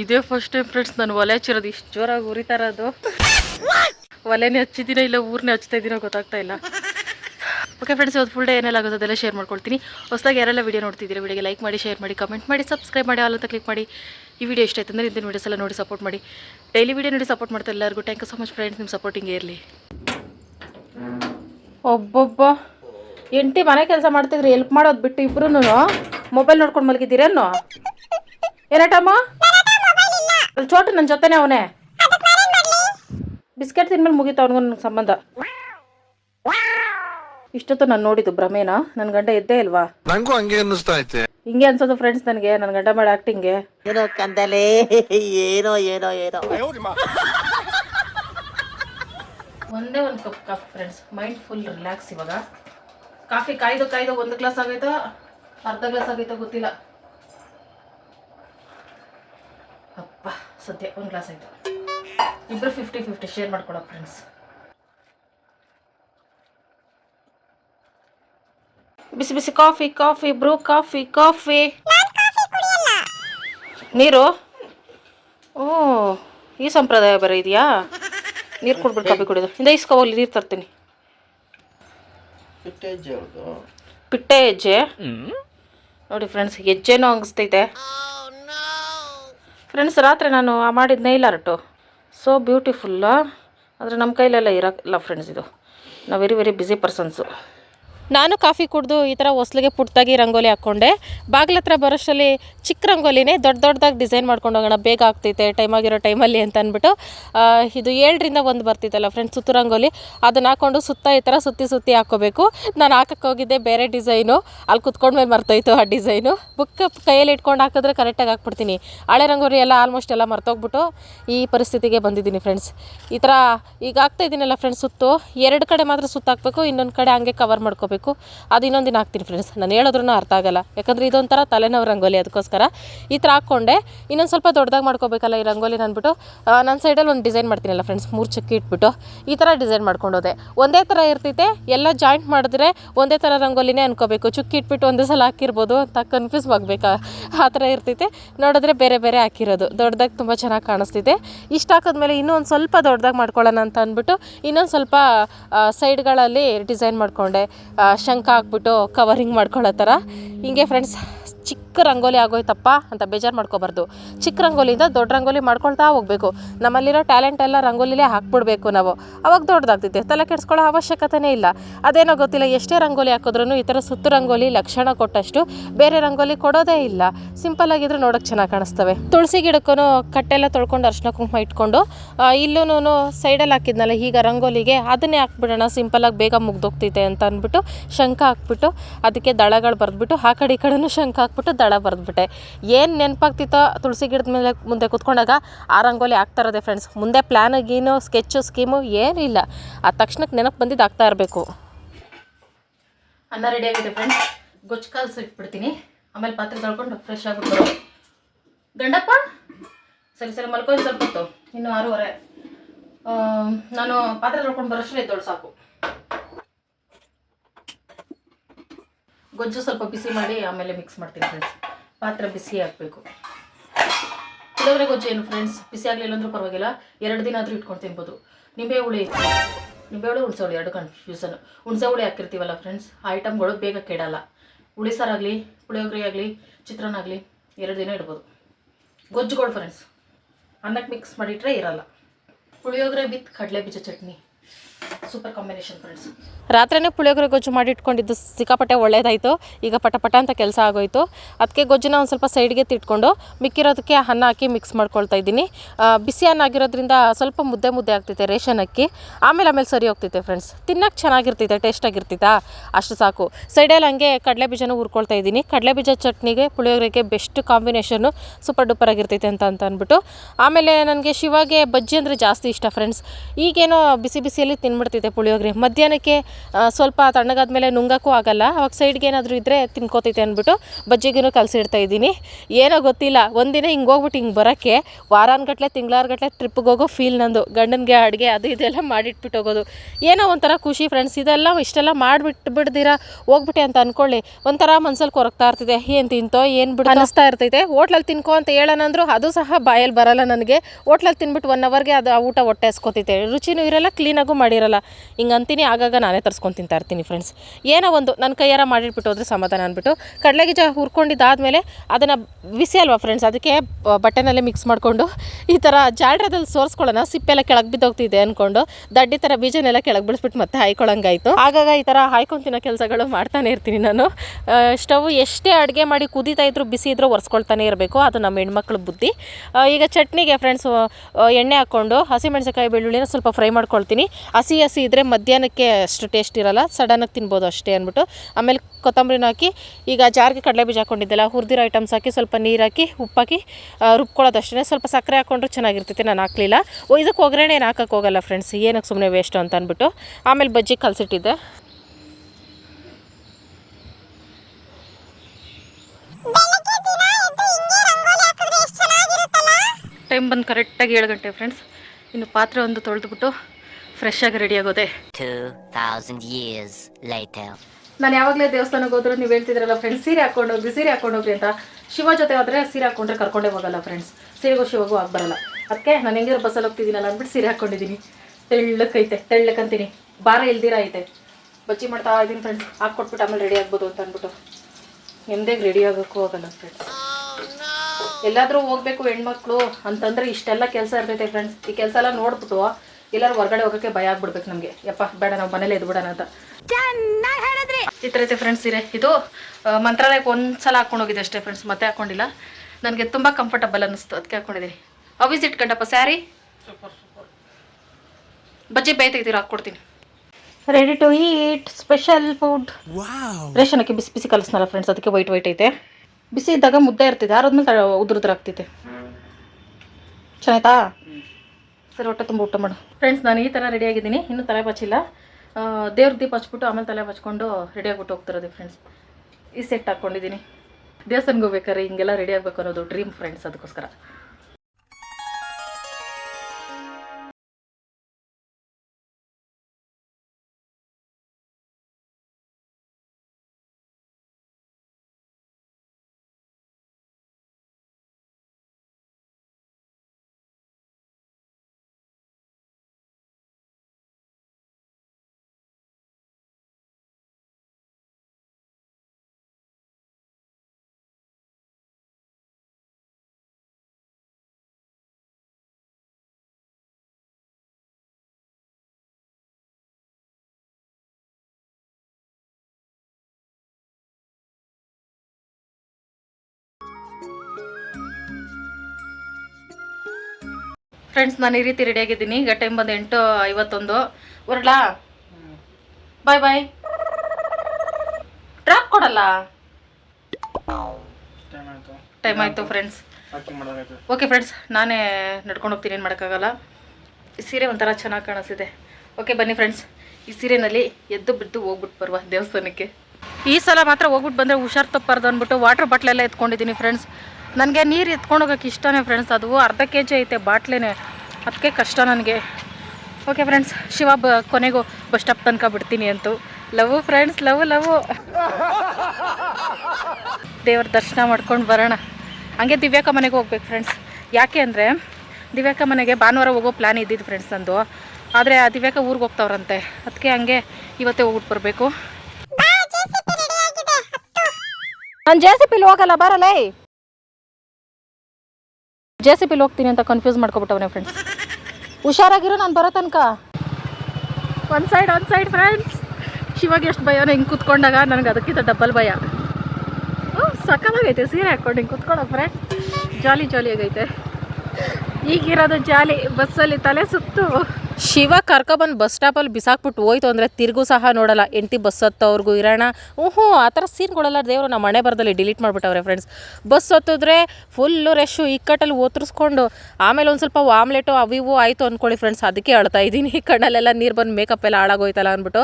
Speaker 1: ಇದೇ ಫಸ್ಟ್ ಟೈಮ್ ಫ್ರೆಂಡ್ಸ್ ನಾನು ಒಲೆ ಹಚ್ಚಿರೋದು ಇಷ್ಟು ಜೋರಾಗಿ ಉರಿತಾ ಅದು ಒಲೆನೇ ಹಚ್ಚಿದ್ದೀನ ಇಲ್ಲ ಊರನ್ನೇ ಹಚ್ತಾ ಇದ್ದೀನೋ ಗೊತ್ತಾಗ್ತಾ ಇಲ್ಲ. ಓಕೆ ಫ್ರೆಂಡ್ಸ್ ಇವತ್ತು ಫುಲ್ ಡೇ ಏನೆಲ್ಲ ಆಗುತ್ತೆ ಅದೆಲ್ಲ ಶೇರ್ ಮಾಡ್ಕೊಳ್ತೀನಿ. ಹೊಸದಾಗಿ ಯಾರೆಲ್ಲ ವೀಡಿಯೋ ನೋಡ್ತಿದ್ದೀರಿ ವಿಡಿಯೋಗೆ ಲೈಕ್ ಮಾಡಿ ಶೇರ್ ಮಾಡಿ ಕಮೆಂಟ್ ಮಾಡಿ ಸಬ್ಸ್ಕ್ರೈಬ್ ಮಾಡಿ ಅಂತ ಕ್ಲಿಕ್ ಮಾಡಿ. ಈ ವಿಡಿಯೋ ಇಷ್ಟ ಆಯ್ತು ಅಂದರೆ ಇಂದಿನ ವೀಡಿಯೋಸ್ ಎಲ್ಲ ನೋಡಿ ಸಪೋರ್ಟ್ ಮಾಡಿ. ಡೈಲಿ ವೀಡಿಯೋ ನೋಡಿ ಸಪೋರ್ಟ್ ಮಾಡ್ತಾ ಎಲ್ಲರಿಗೂ. Thank you so much friends ನಿಮ್ಮ ಸಪೋರ್ಟಿಂಗ್ ಇರಲಿ. ಒಬ್ಬೊಬ್ಬ. ಎಂಟಿ ಮನೆ ಕೆಲಸ ಮಾಡ್ತಿದ್ರೆ ಎಲ್ಪ್ ಮಾಡೋದು ಬಿಟ್ಟು ಇಬ್ರು ಮೊಬೈಲ್ ನೋಡ್ಕೊಂಡು ಮಲಗಿದ್ದೀರೇನು? ಏನಟಮ್ಮ ಅಲ್ಲಿ ಚೋಟು ನನ್ನ ಜೊತೆನೆ ಅವನೇ. ಬಿಸ್ಕೆಟ್ ತಿನ್ಮೇಲೆ ಮುಗೀತು ಅವನಿಗೂ ನನಗೆ ಸಂಬಂಧ. ಇಷ್ಟೊತ್ತು ನಾನು ನೋಡಿದ್ದು ಭ್ರಮೇನ? ನನ್ನ ಗಂಡ ಇದ್ದೇ ಇಲ್ವಾ?
Speaker 2: ನಂಗೂ ಹಂಗೆ ಅನ್ನಿಸ್ತಾ ಐತೆ.
Speaker 1: ಹಿಂಗೆ ಅನ್ಸೋದು ಫ್ರೆಂಡ್ಸ್ ನನಗೆ ನನ್ನ ಗಂಡ ಮಾಡಿ ಆಕ್ಟಿಂಗ್
Speaker 3: ಏನೋ ಕಂದಲೇ ಏನೋ ಏನೋ ಏನೋ.
Speaker 1: ಒಂದೇ ಒಂದು cup coffee friends mind full relax ಇವಾಗ. ಕಾಫಿ ಕಾಯ್ದು ಕಾಯ್ದು ಒಂದು ಗ್ಲಾಸ್ ಆಗೈತೋ? ಅರ್ಧ ಗ್ಲಾಸ್ ಆಗೈತೋ ಗೊತ್ತಿಲ್ಲ ಅಪ್ಪ ಸದ್ಯ ಒಂದು ಗ್ಲಾಸ್ ಆಯಿತು. ಇಬ್ಬರು ಫಿಫ್ಟಿ ಫಿಫ್ಟಿ ಶೇರ್ ಮಾಡ್ಕೊಡೋ ಫ್ರೆಂಡ್ಸ್ ಬಿಸಿ ಬಿಸಿ coffee coffee bru coffee coffee ನೀರು? ಓ ಈ ಸಂಪ್ರದಾಯ ಬೇರೆ ಇದೆಯಾ? ನೀರು ಕುಡ್ಬಿಟ್ಟು ಕಾಫಿ ಕುಡಿದು. ಹಿಂದೆ ಇಸ್ಕೋಲಿ ಹೋಗ್ಲಿ ನೀರು ತರ್ತೀನಿ. ಪಿಟ್ಟೆ ಹೆಜ್ಜೆ ನೋಡಿ ಫ್ರೆಂಡ್ಸ್ ಹೆಜ್ಜೆನೂ ಹಂಗಿಸ್ತೈತೆ ಫ್ರೆಂಡ್ಸ್ ರಾತ್ರಿ ನಾನು ಮಾಡಿದ ನೈಲ್ ಆರ್ಟು ಸೋ ಬ್ಯೂಟಿಫುಲ್ಲ ಆದರೆ ನಮ್ಮ ಕೈಲೆಲ್ಲ ಇರೋಲ್ಲ ಫ್ರೆಂಡ್ಸ್ ಇದು. ನಾವು ವೆರಿ ವೆರಿ ಬ್ಯುಸಿ ಪರ್ಸನ್ಸು ನಾನು ಕಾಫಿ ಕುಡಿದು ಈ ಥರ ಹೊಸ್ಲಿಗೆ ಪುಟ್ಟಾಗಿ ರಂಗೋಲಿ ಹಾಕ್ಕೊಂಡೆ. ಬಾಗಿಲ ಹತ್ರ ಬರೋಷ್ಟರಲ್ಲಿ ಚಿಕ್ಕ ರಂಗೋಲಿನೇ ದೊಡ್ಡ ದೊಡ್ಡದಾಗಿ ಡಿಸೈನ್ ಮಾಡ್ಕೊಂಡು ಹೋಗೋಣ, ಬೇಗ ಆಗ್ತೈತೆ ಟೈಮ್ ಆಗಿರೋ ಟೈಮಲ್ಲಿ ಅಂತ ಅಂದ್ಬಿಟ್ಟು ಇದು ಏಳರಿಂದ ಒಂದು ಬರ್ತಿತ್ತಲ್ಲ ಫ್ರೆಂಡ್ಸ್ ಸುತ್ತು ರಂಗೋಲಿ. ಅದನ್ನು ಹಾಕ್ಕೊಂಡು ಸುತ್ತ ಈ ಥರ ಸುತ್ತಿ ಸುತ್ತಿ ಹಾಕ್ಕೋಬೇಕು. ನಾನು ಹಾಕಕ್ಕೆ ಹೋಗಿದ್ದೆ ಬೇರೆ ಡಿಸೈನು. ಅಲ್ಲಿ ಕುತ್ಕೊಂಡ್ಮೇಲೆ ಮರ್ತೋಯ್ತು ಆ ಡಿಸೈನು. ಬುಕ್ ಕೈಯಲ್ಲಿ ಇಟ್ಕೊಂಡು ಹಾಕಿದ್ರೆ ಕರೆಕ್ಟಾಗಿ ಹಾಕ್ಬಿಡ್ತೀನಿ. ಹಳೆ ರಂಗೋಲಿ ಎಲ್ಲ ಆಲ್ಮೋಸ್ಟ್ ಎಲ್ಲ ಮರ್ತೋಗ್ಬಿಟ್ಟು ಈ ಪರಿಸ್ಥಿತಿಗೆ ಬಂದಿದ್ದೀನಿ ಫ್ರೆಂಡ್ಸ್ ಈ ಥರ ಈಗ ಹಾಕ್ತಾ ಇದ್ದೀನಲ್ಲ ಫ್ರೆಂಡ್ಸ್ ಸುತ್ತು. ಎರಡು ಕಡೆ ಮಾತ್ರ ಸುತ್ತಾಕಬೇಕು, ಇನ್ನೊಂದು ಕಡೆ ಹಂಗೆ ಕವರ್ ಮಾಡ್ಕೋಬೇಕು. ಅದು ಇನ್ನೊಂದು ದಿನ ಹಾಕ್ತೀನಿ ಫ್ರೆಂಡ್ಸ್ ನಾನು ಹೇಳಿದ್ರೂ ಅರ್ಥ ಆಗಲ್ಲ. ಯಾಕಂದರೆ ಇದೊಂಥರ ತಲೆನೋವು ರಂಗೋಲಿ ಅದಕ್ಕೋಸ್ಕರ. ಈ ಥರ ಹಾಕ್ಕೊಂಡೆ. ಇನ್ನೊಂದು ಸ್ವಲ್ಪ ದೊಡ್ಡದಾಗಿ ಮಾಡ್ಕೋಬೇಕಲ್ಲ ಈ ರಂಗೋಲಿ ಅಂದ್ಬಿಟ್ಟು ನನ್ನ ಸೈಡಲ್ಲಿ ಒಂದು ಡಿಸೈನ್ ಮಾಡ್ತೀನಲ್ಲ ಫ್ರೆಂಡ್ಸ್ ಮೂರು ಚಕ್ಕಿ ಇಟ್ಬಿಟ್ಟು ಈ ಥರ ಡಿಸೈನ್ ಮಾಡ್ಕೊಂಡೋದೆ. ಒಂದೇ ಥರ ಇರ್ತೈತೆ, ಎಲ್ಲ ಜಾಯಿಂಟ್ ಮಾಡಿದ್ರೆ ಒಂದೇ ಥರ ರಂಗೋಲಿನೇ ಅನ್ಕೋಬೇಕು. ಚುಕ್ಕಿ ಇಟ್ಬಿಟ್ಟು ಒಂದೇ ಸಲ ಹಾಕಿರ್ಬೋದು ಅಂತ ಕನ್ಫ್ಯೂಸ್ ಆಗಬೇಕಾ? ಆ ಥರ ಇರ್ತೈತೆ. ನೋಡಿದ್ರೆ ಬೇರೆ ಬೇರೆ ಹಾಕಿರೋದು. ದೊಡ್ಡದಾಗಿ ತುಂಬ ಚೆನ್ನಾಗಿ ಕಾಣಿಸ್ತಿದೆ. ಇಷ್ಟು ಹಾಕಿದ್ಮೇಲೆ ಇನ್ನೂ ಒಂದು ಸ್ವಲ್ಪ ದೊಡ್ಡದಾಗಿ ಮಾಡ್ಕೊಳ್ಳೋಣ ಅಂತ ಅಂದ್ಬಿಟ್ಟು ಇನ್ನೊಂದು ಸ್ವಲ್ಪ ಸೈಡ್ಗಳಲ್ಲಿ ಡಿಸೈನ್ ಮಾಡಿಕೊಂಡೆ. ಶಂಖ ಹಾಕ್ಬಿಟ್ಟು ಕವರಿಂಗ್ ಮಾಡ್ಕೊಳ್ಳೋ ಥರ. ಹಿಂಗೆ ಫ್ರೆಂಡ್ಸ್ ಚಿಕ್ಕ ರಂಗೋಲಿ ಆಗೋಯ್ತಪ್ಪ ಅಂತ ಬೇಜಾರು ಮಾಡ್ಕೋಬಾರ್ದು. ಚಿಕ್ಕ ರಂಗೋಲಿಯಿಂದ ದೊಡ್ಡ ರಂಗೋಲಿ ಮಾಡ್ಕೊಳ್ತಾ ಹೋಗಬೇಕು. ನಮ್ಮಲ್ಲಿರೋ ಟ್ಯಾಲೆಂಟ್ ಎಲ್ಲ ರಂಗೋಲಿಲೇ ಹಾಕ್ಬಿಡ್ಬೇಕು ನಾವು. ಅವಾಗ ದೊಡ್ಡದಾಗ್ತೈತೆ ತಲೆ ಕೆಡಿಸ್ಕೊಳ್ಳೋ ಅವಶ್ಯಕತೆನೇ ಇಲ್ಲ. ಅದೇನೋ ಗೊತ್ತಿಲ್ಲ, ಎಷ್ಟೇ ರಂಗೋಲಿ ಹಾಕಿದ್ರೂ ಈ ಥರ ಸುತ್ತು ರಂಗೋಲಿ ಲಕ್ಷಣ ಕೊಟ್ಟಷ್ಟು ಬೇರೆ ರಂಗೋಲಿ ಕೊಡೋದೇ ಇಲ್ಲ. ಸಿಂಪಲ್ ಆಗಿದ್ರೆ ನೋಡೋಕೆ ಚೆನ್ನಾಗಿ ಕಾಣಿಸ್ತವೆ. ತುಳಸಿ ಗಿಡಕ್ಕೂ ಕಟ್ಟೆಲ್ಲ ತೊಳ್ಕೊಂಡು ಅರ್ಶಿನ ಕುಂಕುಮ ಇಟ್ಕೊಂಡು ಇಲ್ಲೂ ಸೈಡಲ್ಲಿ ಹಾಕಿದ್ನಲ್ಲ ಈಗ ರಂಗೋಲಿಗೆ, ಅದನ್ನೇ ಹಾಕ್ಬಿಡೋಣ ಸಿಂಪಲಾಗಿ ಬೇಗ ಮುಗ್ದೋಗ್ತೈತೆ ಅಂತ ಅಂದ್ಬಿಟ್ಟು ಶಂಖ ಹಾಕ್ಬಿಟ್ಟು, ಅದಕ್ಕೆ ದಳಗಳು ಬರೆದ್ಬಿಟ್ಟು ಆ ಕಡೆ ಈ ಕಡೆನೂ ಶಂಖ ಹಾಕ್ಬಿಟ್ಟು ದಳ ಬರೆದ್ಬಿಟ್ಟೆ. ಏನು ನೆನಪಾಗ್ತಿತ್ತೋ ತುಳಸಿ ಗಿಡದ ಮೇಲೆ ಮುಂದೆ ಕುತ್ಕೊಂಡಾಗ ಆ ರಂಗೋಲಿ ಆಗ್ತಾ ಇರೋದೆ ಫ್ರೆಂಡ್ಸ್ ಮುಂದೆ ಪ್ಲ್ಯಾನ್ ಗೀನು ಸ್ಕೆಚ್ಚು ಸ್ಕೀಮು ಏನಿಲ್ಲ ಆ ತಕ್ಷಣಕ್ಕೆ ನೆನಪು ಬಂದಿದ್ದು ಆಗ್ತಾ ಇರಬೇಕು. ಅನ್ನ ರೆಡಿ ಆಗಿದೆ ಫ್ರೆಂಡ್ಸ್ ಗೊಜ್ಜು ಕಾಲ್ಸಿ ಇಟ್ಬಿಡ್ತೀನಿ. ಆಮೇಲೆ ಪಾತ್ರೆ ತೊಳ್ಕೊಂಡು ಫ್ರೆಶ್ ಆಗಿಬಿಟ್ಟು ಗಂಡಪ್ಪ? ಸರಿ ಸರಿ ಮಲ್ಕೊಂಡು ಸ್ವಲ್ಪ ಹೊತ್ತು. ಇನ್ನು ಆರೂವರೆ. ನಾನು ಪಾತ್ರೆ ತೊಳ್ಕೊಂಡು ಬರೋಷ್ಟೇ ಇದ್ದೋಳು ಸಾಕು. ಗೊಜ್ಜು ಸ್ವಲ್ಪ ಬಿಸಿ ಮಾಡಿ ಆಮೇಲೆ ಮಿಕ್ಸ್ ಮಾಡ್ತೀನಿ ಫ್ರೆಂಡ್ಸ್ ಪಾತ್ರೆ ಬಿಸಿ ಹಾಕಬೇಕು ಪುಳಿಯೋಗರೆ ಗೊಜ್ಜು ಏನು ಫ್ರೆಂಡ್ಸ್ ಬಿಸಿ ಆಗಲಿಲ್ಲ ಅಂದರೂ ಪರವಾಗಿಲ್ಲ. ಎರಡು ದಿನ ಆದರೂ ಇಟ್ಕೊಂಡು ತಿನ್ಬೋದು. ನಿಂಬೆ ಹುಳಿ ನಿಂಬೆ ಹುಳಿ, ಹುಣಸೆ ಹುಳಿ, ಎರಡು ಕನ್ಫ್ಯೂಸನ್ ಹುಣಸೆ ಹುಳಿ ಹಾಕಿರ್ತೀವಲ್ಲ ಫ್ರೆಂಡ್ಸ್ ಐಟಮ್ಗಳು ಬೇಗ ಕೆಡಲ್ಲ. ಹುಳಿ ಸಾರಾಗಲಿ ಪುಳಿಯೋಗರೆ ಆಗಲಿ, ಚಿತ್ರಾನ್ನ ಆಗಲಿ, ಎರಡು ದಿನ ಇಡ್ಬೋದು. ಗೊಜ್ಜುಗಳು ಫ್ರೆಂಡ್ಸ್ ಅನ್ನಕ್ಕೆ ಮಿಕ್ಸ್ ಮಾಡಿಟ್ರೆ ಇರಲ್ಲ. ಪುಳಿಯೋಗರೆ ವಿತ್ ಕಡಲೆ ಬೀಜ ಚಟ್ನಿ. ಸೂಪರ್ ಕಾಂಬಿನೇಷನ್ ಫ್ರೆಂಡ್ಸ್ ರಾತ್ರಿನೇ ಪುಳಿಯೋಗರೆ ಗೊಜ್ಜು ಮಾಡಿ ಇಟ್ಕೊಂಡಿದ್ದು ಸಿಕ್ಕಾಪಟ್ಟೆ ಒಳ್ಳೇದಾಯಿತು. ಈಗ ಪಟ ಪಟ ಅಂತ ಕೆಲಸ ಆಗೋಯ್ತು. ಅದಕ್ಕೆ ಗೊಜ್ಜನ್ನ ಒಂದು ಸ್ವಲ್ಪ ಸೈಡ್ಗೆ ತಿಟ್ಕೊಂಡು ಮಿಕ್ಕಿರೋದಕ್ಕೆ ಅನ್ನ ಹಾಕಿ ಮಿಕ್ಸ್ ಮಾಡ್ಕೊಳ್ತಾ ಇದ್ದೀನಿ. ಬಿಸಿ ಅನ್ನ ಆಗಿರೋದ್ರಿಂದ ಸ್ವಲ್ಪ ಮುದ್ದೆ ಮುದ್ದೆ ಆಗ್ತೈತೆ ರೇಷನ್ ಅಕ್ಕಿ. ಆಮೇಲೆ ಆಮೇಲೆ ಸರಿ ಹೋಗ್ತೈತೆ ಫ್ರೆಂಡ್ಸ್ ತಿನ್ನಕ್ಕೆ ಚೆನ್ನಾಗಿರ್ತೈತೆ ಟೇಸ್ಟ್ ಆಗಿರ್ತೈತಾ ಅಷ್ಟು ಸಾಕು. ಸೈಡಲ್ಲಿ ಹಂಗೆ ಕಡಲೆ ಬೀಜನೂ ಹುರ್ಕೊಳ್ತಾ ಇದ್ದೀನಿ. ಕಡಲೆ ಬೀಜ ಚಟ್ನಿಗೆ ಪುಳಿಯೋಗರೆಗೆ ಬೆಸ್ಟ್ ಕಾಂಬಿನೇಷನ್ನು ಸೂಪರ್ ಡೂಪರ್ ಆಗಿರ್ತೈತೆ ಅಂತ ಅಂತ ಅಂದ್ಬಿಟ್ಟು. ಆಮೇಲೆ ನನಗೆ ಶಿವಾಗೆ ಬಜ್ಜಿ ಅಂದರೆ ಜಾಸ್ತಿ ಇಷ್ಟ ಫ್ರೆಂಡ್ಸ್ ಈಗೇನೋ ಬಿಸಿ ಬಿಸಿಯಲ್ಲಿ ತಿನ್ಬಿಡ್ತಿದ್ದೆ ಪುಳಿಯೋಗರೆ. ಮಧ್ಯಾಹ್ನಕ್ಕೆ ಸ್ವಲ್ಪ ತಣ್ಣಗಾದ ಮೇಲೆ ನುಂಗಕ್ಕೂ ಆಗಲ್ಲ. ಅವಾಗ ಸೈಡ್ಗೆ ಏನಾದರೂ ಇದ್ದರೆ ತಿನ್ಕೋತೈತೆ ಅಂದ್ಬಿಟ್ಟು ಬಜ್ಜಿಗೂ ಕಲಸಿಡ್ತಾ ಇದ್ದೀನಿ. ಏನೋ ಗೊತ್ತಿಲ್ಲ, ಒಂದಿನ ಹಿಂಗೆ ಹೋಗ್ಬಿಟ್ಟು ಹಿಂಗೆ ಬರೋಕ್ಕೆ, ವಾರಾನ್ಗಟ್ಲೆ, ತಿಂಗಳಾರ್ಗಟ್ಲೆ ಟ್ರಿಪ್ಗೆ ಹೋಗೋ ಫೀಲ್ ನಂದು. ಗಂಡನಿಗೆ ಅಡುಗೆ, ಅದು ಇದೆಲ್ಲ ಮಾಡಿಟ್ಬಿಟ್ಟು ಹೋಗೋದು. ಏನೋ ಒಂಥರ ಖುಷಿ ಫ್ರೆಂಡ್ಸ್ ಇದೆಲ್ಲ ಇಷ್ಟೆಲ್ಲ ಮಾಡಿಬಿಟ್ಟು ಬಿಡ್ದಿರಾ? ಹೋಗ್ಬಿಟ್ಟೆ ಅಂತ ಅಂದ್ಕೊಳ್ಳಿ ಒಂಥರ ಮನ್ಸಲ್ಲಿ ಕೊರಕ್ತಾ ಇರ್ತಿದೆ. ಏನು ತಿಂತೋ, ಏನು ಬಿಡು ಅನ್ನಿಸ್ತಾ ಇರ್ತೈತೆ. ಹೋಟ್ಲಲ್ಲಿ ತಿನ್ಕೋ ಅಂತ ಹೇಳೋಣ ಅಂದ್ರು ಅದು ಸಹ ಬಾಯಲ್ಲಿ ಬರಲ್ಲ ನನಗೆ. ಹೋಟ್ಲಲ್ಲಿ ತಿನ್ಬಿಟ್ಟು ಒನ್ ಅವರ್ಗೆ ಅದು ಊಟ ಹೊಟ್ಟೆ ಹಸ್ಕೋತೈತೆ. ರುಚಿನೂ ಇರಲ್ಲ ಕ್ಲೀನಾಗೂ ಮಾಡಿರಲ್ಲ. ಹಿಂಗೆ ಅಂತೀನಿ, ಆಗಾಗ ನಾನೇ ತರ್ಸ್ಕೊಂಡು ತಿಂತಾ ಇರ್ತೀನಿ ಫ್ರೆಂಡ್ಸ್ ಏನೋ ಒಂದು ನನ್ನ ಕೈಯಾರ ಮಾಡಿಟ್ಬಿಟ್ಟು ಹೋದ್ರೆ ಸಮಾಧಾನ ಅಂದ್ಬಿಟ್ಟು ಕಡಲೆಗೀಜ ಹುರ್ಕೊಂಡಿದ್ದಾದಮೇಲೆ ಅದನ್ನು ಬಿಸಿ ಅಲ್ವಾ ಫ್ರೆಂಡ್ಸ್ ಅದಕ್ಕೆ ಬಟ್ಟೆನಲ್ಲೇ ಮಿಕ್ಸ್ ಮಾಡಿಕೊಂಡು ಈ ಥರ ಜಾಡ್ರದಲ್ಲಿ ಸೋರಿಸ್ಕೊಳ್ಳೋಣ. ಸಿಪ್ಪೆಲ್ಲ ಕೆಳಗೆ ಬಿದ್ದೋಗ್ತಿದೆ ಅಂದ್ಕೊಂಡು ದಡ್ಡಿ ಥರ ಬೀಜನೆಲ್ಲ ಕೆಳಗೆ ಬಿಡಿಸ್ಬಿಟ್ಟು ಮತ್ತೆ ಹಾಯ್ಕೊಳ್ಳಂಗಾಯ್ತು ಆಗಾಗ ಈ ಥರ ಹಾಯ್ಕೊಂಡು ತಿನ್ನೋ ಕೆಲಸಗಳು ಮಾಡ್ತಾನೆ ಇರ್ತೀನಿ ನಾನು. ಸ್ಟವ್ ಎಷ್ಟೇ ಅಡುಗೆ ಮಾಡಿ ಕುದೀತಾ ಇದ್ರು ಬಿಸಿ ಇದ್ರೂ ಒರೆಸ್ಕೊಳ್ತಾನೆ ಇರಬೇಕು. ಅದು ನಮ್ಮ ಹೆಣ್ಮಕ್ಳ ಬುದ್ಧಿ. ಈಗ ಚಟ್ನಿಗೆ ಫ್ರೆಂಡ್ಸ್ ಎಣ್ಣೆ ಹಾಕ್ಕೊಂಡು ಹಸಿಮೆಣಸಿಕಾಯಿ ಬೆಳ್ಳುಳ್ಳಿನ ಸ್ವಲ್ಪ ಫ್ರೈ ಮಾಡ್ಕೊಳ್ತೀನಿ. ಹಸಿ ಹಸಿ ಇದ್ದರೆ ಮಧ್ಯಾಹ್ನಕ್ಕೆ ಅಷ್ಟು ಟೇಸ್ಟ್ ಇರಲ್ಲ. ಸಡನ್ನಾಗಿ ತಿನ್ಬೋದು ಅಷ್ಟೇ ಅಂದ್ಬಿಟ್ಟು. ಆಮೇಲೆ ಕೊತ್ತಂಬರಿನ ಹಾಕಿ, ಈಗ ಜಾರ್ಗೆ ಕಡಲೆ ಬೀಜ ಹಾಕೊಂಡಿದ್ದೆಲ್ಲ, ಹುರಿದಿರೋ ಐಟಮ್ಸ್ ಹಾಕಿ, ಸ್ವಲ್ಪ ನೀರು ಹಾಕಿ, ಉಪ್ಪಾಕಿ ರುಬ್ಕೊಳ್ಳೋದಷ್ಟೇ ಸ್ವಲ್ಪ ಸಕ್ಕರೆ ಹಾಕ್ಕೊಂಡ್ರೆ ಚೆನ್ನಾಗಿರ್ತೈತೆ, ನಾನು ಹಾಕಲಿಲ್ಲ. ಓ, ಇದಕ್ಕೆ ಒಗ್ಗರಣೆ ಏನು ಹೋಗಲ್ಲ ಫ್ರೆಂಡ್ಸ್ ಏನಕ್ಕೆ ಸುಮ್ಮನೆ ವೇಸ್ಟು ಅಂತ ಅಂದ್ಬಿಟ್ಟು. ಆಮೇಲೆ ಬಜ್ಜಿ ಕಲಸಿಟ್ಟಿದ್ದೆ. ಟೈಮ್ ಬಂದು ಕರೆಕ್ಟಾಗಿ ಏಳು ಗಂಟೆ ಫ್ರೆಂಡ್ಸ್ ಇನ್ನು ಪಾತ್ರೆ ಒಂದು ತೊಳೆದ್ಬಿಟ್ಟು ಫ್ರೆಶ್ ಆಗಿ ರೆಡಿ ಆಗೋದೆ.
Speaker 2: 2,000 years later.
Speaker 1: ನಾನು ಯಾವಾಗಲೇ ದೇವಸ್ಥಾನಕ್ಕೆ ಹೋದ್ರು ನೀವು ಹೇಳ್ತಿದ್ರಲ್ಲ ಫ್ರೆಂಡ್ಸ್ ಸೀರೆ ಹಾಕೊಂಡು ಹೋಗಿ ಸೀರೆ ಹಾಕೊಂಡು ಹೋಗ್ರಿ ಅಂತ. ಶಿವ ಜೊತೆ ಹೋದ್ರೆ ಸೀರೆ ಹಾಕೊಂಡ್ರೆ ಕರ್ಕೊಂಡೇ ಹೋಗಲ್ಲ ಫ್ರೆಂಡ್ಸ್ ಸೀರೆಗೂ ಶಿವಗೂ ಆಗಿ ಬರಲ್ಲ. ಅದಕ್ಕೆ ನಾನು ಹೆಂಗಿರೋ ಬಸ್ಸಲ್ಲಿ ಹೋಗ್ತಿದ್ದೀನಲ್ಲ ಅಂದ್ಬಿಟ್ಟು ಸೀರೆ ಹಾಕೊಂಡಿದ್ದೀನಿ. ತೆಳ್ಳಕ್ಕೈತೆ ತೆಳ್ಳಕ್ಕಂತೀನಿ. ಭಾರ ಇಲ್ದಿರ ಐತೆ. ಬಜ್ಜಿ ಮಾಡ್ತಾ ಇದ್ದೀನಿ ಫ್ರೆಂಡ್ಸ್ ಹಾಕ್ಕೊಟ್ಬಿಟ್ಟು ಆಮೇಲೆ ರೆಡಿ ಆಗ್ಬೋದು ಅಂತ ಅಂದ್ಬಿಟ್ಟು. ಎಂದೇ ರೆಡಿ ಆಗೋಕ್ಕೂ ಹೋಗಲ್ಲ ಫ್ರೆಂಡ್ಸ್ ಎಲ್ಲಾದರೂ ಹೋಗ್ಬೇಕು ಹೆಣ್ಮಕ್ಳು ಅಂತಂದ್ರೆ ಇಷ್ಟೆಲ್ಲ ಕೆಲಸ ಇರ್ತೈತೆ ಫ್ರೆಂಡ್ಸ್ ಈ ಕೆಲಸ ಎಲ್ಲ ನೋಡ್ಬಿಟ್ಟು ಎಲ್ಲರೂ ಹೊರಗಡೆ ಹೋಗಕ್ಕೆ ಭಯ ಆಗ್ಬಿಡ್ಬೇಕು ನಮಗೆ. ಯಪ್ಪ ಬೇಡ ನಾವು ಮನೇಲಿ ಎದ್ಬಿಡೋಣ ಅಂತ. ಈ ಥರ ಫ್ರೆಂಡ್ಸ್ ಸೀರೆ ಇದು ಮಂತ್ರಾಲಯಕ್ಕೆ ಒಂದ್ಸಲ ಹಾಕೊಂಡು ಹೋಗಿದೆ ಅಷ್ಟೇ ಫ್ರೆಂಡ್ಸ್ ಮತ್ತೆ ಹಾಕೊಂಡಿಲ್ಲ. ನನಗೆ ತುಂಬ ಕಂಫರ್ಟಬಲ್ ಅನ್ನಿಸ್ತು ಅದಕ್ಕೆ ಹಾಕೊಂಡಿದ್ದೀನಿ. ಅವಿಸ್ ಇಟ್ಕೊಂಡಪ್ಪ ಸ್ಯಾರಿ ಬಜ್ಜಿ ಬೇಯ್ತಿದ್ದೀರ ಹಾಕ್ಕೊಡ್ತೀನಿ. Ready to eat special food ರೇಷನಕ್ಕೆ ಬಿಸಿ ಬಿಸಿ ಕಲಿಸ್ನಲ್ಲ ಫ್ರೆಂಡ್ಸ್ ಅದಕ್ಕೆ ವೈಟ್ ವೈಟ್ ಐತೆ. ಬಿಸಿ ಇದ್ದಾಗ ಮುದ್ದೆ ಇರ್ತಿದೆ ಆರೋದ್ಮೇಲೆ ಉದುರುದ್ರ ಆಗ್ತೈತೆ ಚೆನ್ನಾಯ್ತಾ? ಸರಿ, ಹೊಟ್ಟೆ ತುಂಬ ಊಟ ಮಾಡು. ಫ್ರೆಂಡ್ಸ್ ನಾನು ಈ ಥರ ರೆಡಿ ಆಗಿದ್ದೀನಿ. ಇನ್ನೂ ತಲೆ ಬಚ್ಚಿಲ್ಲ. ದೇವ್ರ ದೀಪ ಹಚ್ಬಿಟ್ಟು ಆಮೇಲೆ ತಲೆ ಬಚ್ಕೊಂಡು ರೆಡಿ ಆಗ್ಬಿಟ್ಟು ಹೋಗ್ತಿರೋದು ಫ್ರೆಂಡ್ಸ್ ಈ ಸೆಟ್ ಹಾಕ್ಕೊಂಡಿದ್ದೀನಿ ದೇವಸ್ಥಾನಕ್ಕೆ ಹೋಗ್ಬೇಕಾದ್ರೆ ಹಿಂಗೆಲ್ಲ ರೆಡಿ ಆಗಬೇಕು ಅನ್ನೋದು ಡ್ರೀಮ್ ಫ್ರೆಂಡ್ಸ್ ಅದಕ್ಕೋಸ್ಕರ. ಫ್ರೆಂಡ್ಸ್ ನಾನು ಈ ರೀತಿ ರೆಡಿಯಾಗಿದ್ದೀನಿ ಈಗ ಟೈಮ್ ಬಂದು ಎಂಟು ಐವತ್ತೊಂದು. ಹೊರಡ್ಲಾ? ಬಾಯ್ ಬಾಯ್ ಡ್ರಾಪ್ ಕೊಡಲ್ಲ?
Speaker 4: ಟೈಮ್ ಆಯಿತು.
Speaker 1: ಫ್ರೆಂಡ್ಸ್ ಓಕೆ ಫ್ರೆಂಡ್ಸ್ ನಾನೇ ನಡ್ಕೊಂಡು ಹೋಗ್ತೀನಿ ಏನು ಮಾಡೋಕ್ಕಾಗಲ್ಲ. ಈ ಸೀರೆ ಒಂಥರ ಚೆನ್ನಾಗಿ ಕಾಣಿಸ್ತಿದೆ. ಓಕೆ ಬನ್ನಿ ಫ್ರೆಂಡ್ಸ್ ಈ ಸೀರೆನಲ್ಲಿ ಎದ್ದು ಬಿದ್ದು ಹೋಗ್ಬಿಟ್ಟು ಬರುವ ದೇವಸ್ಥಾನಕ್ಕೆ. ಈ ಸಲ ಮಾತ್ರ ಹೋಗ್ಬಿಟ್ಟು ಬಂದರೆ ಹುಷಾರು ತಪ್ಪಾರ್ದು ಅಂದ್ಬಿಟ್ಟು ವಾಟರ್ ಬಾಟ್ಲೆಲ್ಲ ಎತ್ಕೊಂಡಿದ್ದೀನಿ ಫ್ರೆಂಡ್ಸ್ ನನಗೆ ನೀರು ಎತ್ಕೊಂಡು ಹೋಗೋಕೆ ಇಷ್ಟನೇ ಫ್ರೆಂಡ್ಸ್ ಅದು ಅರ್ಧ ಕೆ ಜಿ ಐತೆ ಬಾಟ್ಲೇನೆ. ಅದಕ್ಕೆ ಕಷ್ಟ ನನಗೆ. ಓಕೆ ಫ್ರೆಂಡ್ಸ್ ಶಿವ ಬ ಕೊನೆಗೂ ಬಸ್ ಸ್ಟಾಪ್ ತನಕ ಬಿಡ್ತೀನಿ ಅಂತೂ. ಲವ್ ಫ್ರೆಂಡ್ಸ್ ಲವ್ ಲವ್ ದೇವ್ರ ದರ್ಶನ ಮಾಡ್ಕೊಂಡು ಬರೋಣ. ಹಂಗೆ ದಿವ್ಯಾಕ ಮನೆಗೆ ಹೋಗ್ಬೇಕು ಫ್ರೆಂಡ್ಸ್ ಯಾಕೆ ಅಂದರೆ ದಿವ್ಯಾಕ ಮನೆಗೆ ಭಾನುವಾರ ಹೋಗೋ ಪ್ಲ್ಯಾನ್ ಇದ್ದಿದ್ದು ಫ್ರೆಂಡ್ಸ್ ನಂದು. ಆದರೆ ಆ ದಿವ್ಯಾಕ ಊರಿಗೆ ಹೋಗ್ತಾವ್ರಂತೆ. ಅದಕ್ಕೆ ಹಂಗೆ ಇವತ್ತೇ ಹೋಗ್ಬಿಟ್ಟು ಬರಬೇಕು. ನಾನು ಜೆ ಸಿ ಪಿಲಿ ಹೋಗಲ್ಲ ಬರಲ್ಲ ಜೆ ಸಿ ಪಿಲಿ ಹೋಗ್ತೀನಿ ಅಂತ ಕನ್ಫ್ಯೂಸ್ ಮಾಡ್ಕೊಬಿಟ್ಟವನೇ ಫ್ರೆಂಡ್ಸ್ ಹುಷಾರಾಗಿರೋ, ನಾನು ಬರೋ ತನಕ. ಒಂದು ಸೈಡ್ ಒಂದು ಸೈಡ್ ಫ್ರೆಂಡ್ಸ್ ಶಿವಾಗ ಎಷ್ಟು ಭಯ ಹಿಂಗೆ ಕೂತ್ಕೊಂಡಾಗ ನನಗೆ ಅದಕ್ಕಿಂತ ಡಬ್ಬಲ್ ಭಯ. ಹ್ಞೂ ಸೀರೆ ಹಾಕ್ಕೊಂಡು ಹಿಂಗೆ ಕುತ್ಕೊಳ್ಳೋ ಫ್ರೆಂಡ್ ಜಾಲಿ, ಜಾಲಿಯಾಗೈತೆ. ಈಗಿರೋದು ಜಾಲಿ, ಬಸ್ಸಲ್ಲಿ ತಲೆ ಸುತ್ತು. ಶಿವ ಕರ್ಕೊಬಂದು ಬಸ್ ಸ್ಟಾಪಲ್ಲಿ ಬಿಸಾಕ್ಬಿಟ್ಟು ಹೋಯ್ತು ಅಂದರೆ ತಿರುಗೂ ಸಹ ನೋಡಲ್ಲ. ಎಂಟಿ ಬಸ್ ಹತ್ತೋರ್ಗೂ ಇರೋಣ. ಹ್ಞೂ ಆ ಥರ ಸೀನ್ಗಳೆಲ್ಲ ದೇವರು. ನಮ್ಮ ಮನೆ ಬರದಲ್ಲಿ ಡಿಲೀಟ್ ಮಾಡಿಬಿಟ್ಟವ್ರೆ ಫ್ರೆಂಡ್ಸ್ ಬಸ್ ಹತ್ತಿದ್ರೆ ಫುಲ್ಲು ರಶ್ಶು ಇಕ್ಕಟ್ಟಲ್ಲಿ ಓತ್ರಿಸ್ಕೊಂಡು, ಆಮೇಲೆ ಒಂದು ಸ್ವಲ್ಪ ಆಮ್ಲೆಟು ಅವಿವು ಆಯಿತು ಅಂದ್ಕೊಳ್ಳಿ ಫ್ರೆಂಡ್ಸ್ ಅದಕ್ಕೆ ಅಳ್ತಾ ಇದ್ದೀನಿ. ಕಣ್ಣಲ್ಲೆಲ್ಲ ನೀರು ಬಂದು ಮೇಕಪ್ ಎಲ್ಲ ಹಾಳಾಗೋಯ್ತಲ್ಲ ಅಂದ್ಬಿಟ್ಟು.